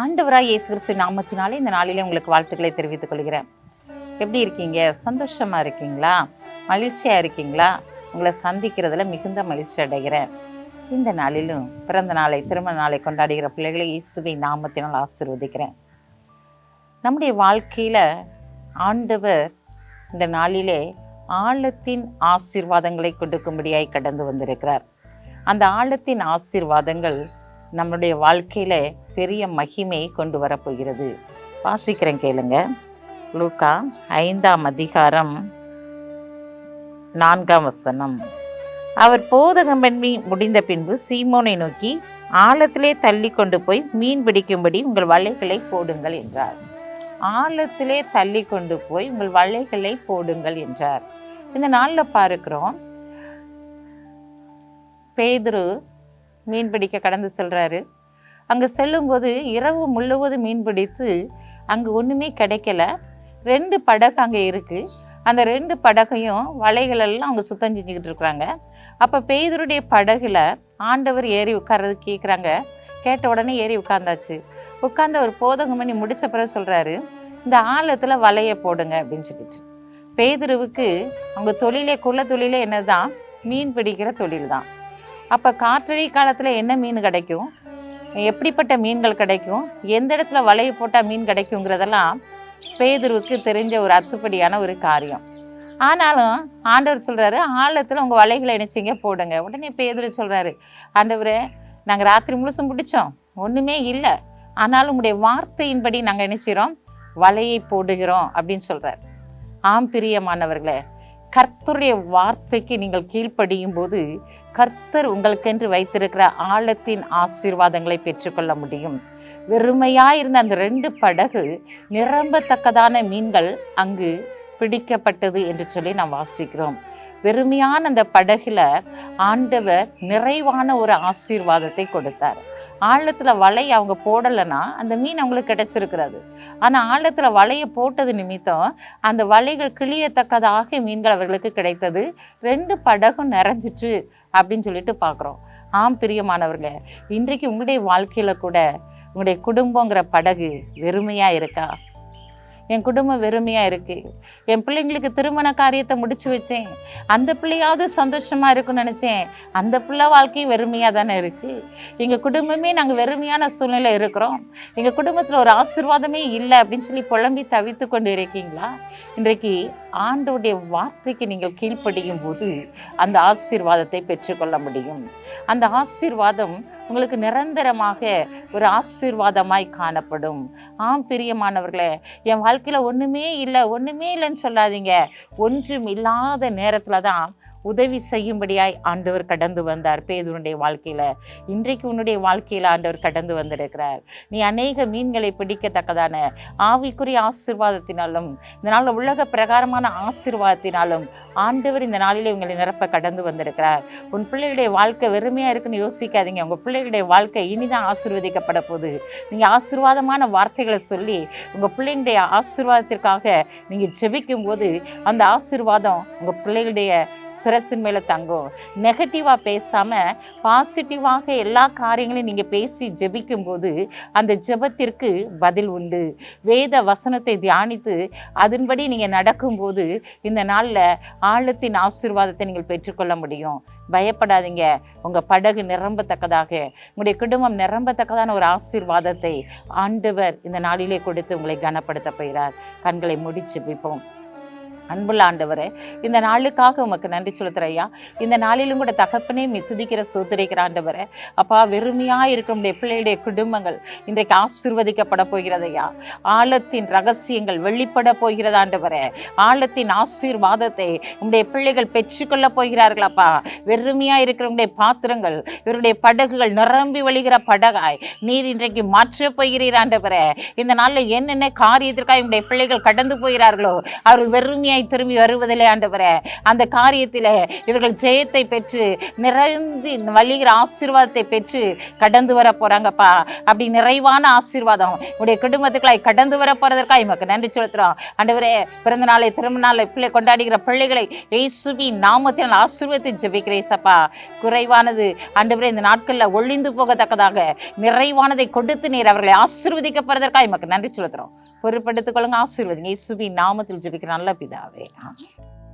ஆண்டவராய் இயேசு கிறிஸ்து நாமத்தினாலே இந்த நாளிலே உங்களுக்கு வாழ்த்துக்களை தெரிவித்துக் கொள்கிறேன். எப்படி இருக்கீங்க? சந்தோஷமாக இருக்கீங்களா? மகிழ்ச்சியாக இருக்கீங்களா? உங்களை சந்திக்கிறதுல மிகுந்த மகிழ்ச்சி அடைகிறேன். இந்த நாளிலும் பிறந்த நாளை திருமண நாளை கொண்டாடுகிற பிள்ளைகளை இயேசுவை நாமத்தினால் ஆசீர்வதிக்கிறேன். நம்முடைய வாழ்க்கையில் ஆண்டவர் இந்த நாளிலே ஆழத்தின் ஆசீர்வாதங்களை கொடுக்கும்படியாய் கடந்து வந்திருக்கிறார். அந்த ஆழத்தின் ஆசீர்வாதங்கள் நம்முடைய வாழ்க்கையில் பெரிய மகிமையை கொண்டு வரப்போகிறது. வாசிக்கிறேன் கேளுங்க. லூக்கா ஐந்தாம் அதிகாரம் நான்காம் வசனம். அவர் போதகம் பண்ணி முடிந்த பின்பு சீமோனை நோக்கி ஆழத்திலே தள்ளி கொண்டு போய் மீன் பிடிக்கும்படி உங்கள் வலைகளை போடுங்கள் என்றார். ஆழத்திலே தள்ளி கொண்டு போய் உங்கள் வலைகளை போடுங்கள் என்றார். இந்த நாளில் பார்க்கிறோம் பேதுரு மீன் பிடிக்க கடந்து செல்கிறாரு அங்கே செல்லும்போது இரவு முழுவதும் மீன் பிடித்து அங்கே ஒன்றுமே கிடைக்கல. ரெண்டு படகு அங்கே இருக்குது அந்த ரெண்டு படகையும் வலைகளெல்லாம் அவங்க சுத்தம் செஞ்சுக்கிட்டு இருக்கிறாங்க. அப்போ பெய்தருடைய படகுல ஆண்டவர் ஏறி உட்கார்றது கேட்குறாங்க கேட்ட உடனே ஏறி உட்கார்ந்தாச்சு. உட்கார்ந்து அவர் போதகம் பண்ணி முடித்த பிறகு சொல்கிறாரு இந்த ஆழத்தில் வலையை போடுங்க அப்படின்னு சொல்லிட்டு. பேதுருவுக்கு அவங்க தொழிலே குள்ள தொழிலே என்னதான் மீன் பிடிக்கிற தொழில் தான் அப்போ காற்றடி காலத்தில் என்ன மீன் கிடைக்கும்? எப்படிப்பட்ட மீன்கள் கிடைக்கும்? எந்த இடத்துல வலையை போட்டால் மீன் கிடைக்குங்கிறதெல்லாம் பேதுருவுக்கு தெரிஞ்ச ஒரு அத்துப்படியான ஒரு காரியம். ஆனாலும் ஆண்டவர் சொல்கிறாரு ஆழத்தில் உங்கள் வலைகளை இணைச்சிங்க போடுங்க. உடனே பேதுரு சொல்கிறாரு ஆண்டவரே நாங்கள் ராத்திரி முழுசும் பிடிச்சோம் ஒன்றுமே இல்லை. ஆனாலும் உங்களுடைய வார்த்தையின்படி நாங்கள் இணைச்சிரோம் வலையை போடுகிறோம் அப்படின்னு சொல்கிறார் ஆம் பிரியமானவர்களே கர்த்தருடைய வார்த்தைக்கு நீங்கள் கீழ்ப்படியும் போது கர்த்தர் உங்களுக்கென்று வைத்திருக்கிற ஆழத்தின் ஆசீர்வாதங்களை பெற்றுக்கொள்ள முடியும். வெறுமையாக இருந்த அந்த ரெண்டு படகு நிரம்பத்தக்கதான மீன்கள் அங்கு பிடிக்கப்பட்டது என்று சொல்லி நாம் வாசிக்கிறோம். வெறுமையான அந்த படகுல ஆண்டவர் நிறைவான ஒரு ஆசீர்வாதத்தை கொடுத்தார். ஆழத்தில் வலை அவங்க போடலைன்னா அந்த மீன் அவங்களுக்கு கிடைச்சிருக்கிறது. ஆனால் ஆழத்தில் வலையை போட்டது நிமித்தம் அந்த வலைகள் கிளியத்தக்கதாக மீன்கள் அவர்களுக்கு கிடைத்தது. ரெண்டு படகும் நிறைஞ்சிட்டு அப்படின்னு சொல்லிட்டு பார்க்குறோம். ஆம் பிரியமானவர்களே இன்றைக்கு உங்களுடைய வாழ்க்கையில் கூட உங்களுடைய குடும்பங்கிற படகு வெறுமையாக இருக்கா? என் குடும்பம் வெறுமையாக இருக்குது என் பிள்ளைங்களுக்கு திருமண காரியத்தை முடிச்சு வச்சேன். அந்த பிள்ளையாவது சந்தோஷமாக இருக்கும்னு நினச்சேன். அந்த பிள்ளை வாழ்க்கையும் வெறுமையாக தானே இருக்குது எங்கள் குடும்பமே நாங்கள் வெறுமையான சூழ்நிலை இருக்கிறோம். எங்கள் குடும்பத்தில் ஒரு ஆசீர்வாதமே இல்லை அப்படின்னு சொல்லி புலம்பி தவித்து கொண்டு இருக்கீங்களா? இன்றைக்கு ஆண்டோடைய வார்த்தைக்கு நீங்கள் கீழ்ப்படியும் போது அந்த ஆசீர்வாதத்தை பெற்றுக்கொள்ள முடியும். அந்த ஆசீர்வாதம் உங்களுக்கு நிரந்தரமாக ஒரு ஆசீர்வாதமாய் காணப்படும். ஆம் பிரியமானவர்களே என் வாழ்க்கை வாழ்க்கையில் ஒன்றுமே இல்லை ஒன்றுமே இல்லைன்னு சொல்லாதீங்க. ஒன்றும் இல்லாத நேரத்தில் தான் உதவி செய்யும்படியாய் ஆண்டவர் கடந்து வந்தார். பேதுனுடைய வாழ்க்கையில் இன்றைக்கு உன்னுடைய வாழ்க்கையில் ஆண்டவர் கடந்து வந்திருக்கிறார். நீ அநேக மீன்களை பிடிக்கத்தக்கதான ஆவிக்குரிய ஆசீர்வாதத்தினாலும் இந்த உலக பிரகாரமான ஆசீர்வாதத்தினாலும் ஆண்டவர் இந்த நாளிலே உங்களை நிரப்ப கடந்து வந்திருக்கிறார். உன் பிள்ளைகளுடைய வாழ்க்கை வெறுமையாக இருக்குன்னு யோசிக்காதீங்க. உங்கள் பிள்ளைகளுடைய வாழ்க்கை இனிதான் ஆசீர்வதிக்கப்பட போகுது. நீங்கள் ஆசீர்வாதமான வார்த்தைகளை சொல்லி உங்கள் பிள்ளைங்களுடைய ஆசீர்வாதத்திற்காக நீங்கள் ஜெபிக்கும் போது அந்த ஆசீர்வாதம் உங்கள் பிள்ளைகளுடைய சிரசின் மேலே தங்கும். நெகட்டிவாக பேசாமல் பாசிட்டிவாக எல்லா காரியங்களையும் நீங்கள் பேசி ஜெபிக்கும்போது அந்த ஜெபத்திற்கு பதில் உண்டு. வேத வசனத்தை தியானித்து அதன்படி நீங்கள் நடக்கும்போது இந்த நாளில் ஆழத்தின் ஆசீர்வாதத்தை நீங்கள் பெற்றுக்கொள்ள முடியும். பயப்படாதீங்க. உங்கள் படகு நிரம்பத்தக்கதாக உங்களுடைய குடும்பம் நிரம்பத்தக்கதான ஒரு ஆசீர்வாதத்தை ஆண்டவர் இந்த நாளிலே கொடுத்து உங்களை கனப்படுத்த போகிறார். கண்களை முடிச்சு வைப்போம் அன்புள்ள ஆண்டவரே இந்த நாளுக்காக உமக்கு நன்றி செலுத்துறேன் இந்த நாளிலும் கூட தகப்பனே மிசுதிக்கிற சோத்துரைக்கிற ஆண்டவரே. அப்பா வெறுமையாக இருக்கக்கூடிய பிள்ளையுடைய குடும்பங்கள் இன்றைக்கு ஆசிர்வதிக்கப்பட போகிறதையா ஆழத்தின் ரகசியங்கள் வெளிப்பட போகிறது ஆண்டவரே. ஆழத்தின் ஆசீர்வாதத்தை உங்களுடைய பிள்ளைகள் பெற்றுக்கொள்ள போகிறார்களப்பா வெறுமையாக இருக்கிற பாத்திரங்கள் இவருடைய படகுகள் நிரம்பி வழிகிற படகாய் நீர் இன்றைக்கு மாற்ற போகிறீர் ஆண்டவரே. இந்த நாளில் என்னென்ன காரியத்திற்காக உடைய பிள்ளைகள் கடந்து போகிறார்களோ அவர்கள் வெறுமையாக திரும்பி வருவதில்லை ஆண்டவரே. அந்த காரியத்தில் இவர்கள் ஜெயத்தை பெற்று நிறைந்து வழிகிற ஆசீர்வாதத்தை பெற்று கடந்து வர போறாங்கப்பா. அப்படி நிறைவான ஆசீர்வாதம் உடைய குடும்பத்துக்குள்ளாய் கடந்து வர போகிறதற்காக எமக்கு நன்றி செலுத்துகிறோம் ஆண்டவரே பிறந்த நாளை திரும்ப நாளை பிள்ளை கொண்டாடுகிற பிள்ளைகளை இயேசுவி நாமத்தில் ஆசீர்வத்தை ஜெபிக்கிறேன் சப்பா குறைவானது ஆண்டவரே இந்த நாட்களில் ஒளிந்து போகத்தக்கதாக நிறைவானதை கொடுத்து நீர் அவர்களை ஆசீர்வதிக்கப்படுறதற்காக எமக்கு நன்றி செலுத்துகிறோம் பொறுப்படுத்திக் கொள்ளுங்க ஆசீர்வதிங்க. இயேசுவி நாமத்தில் ஜெபிக்கிற நல்ல आवे आमीन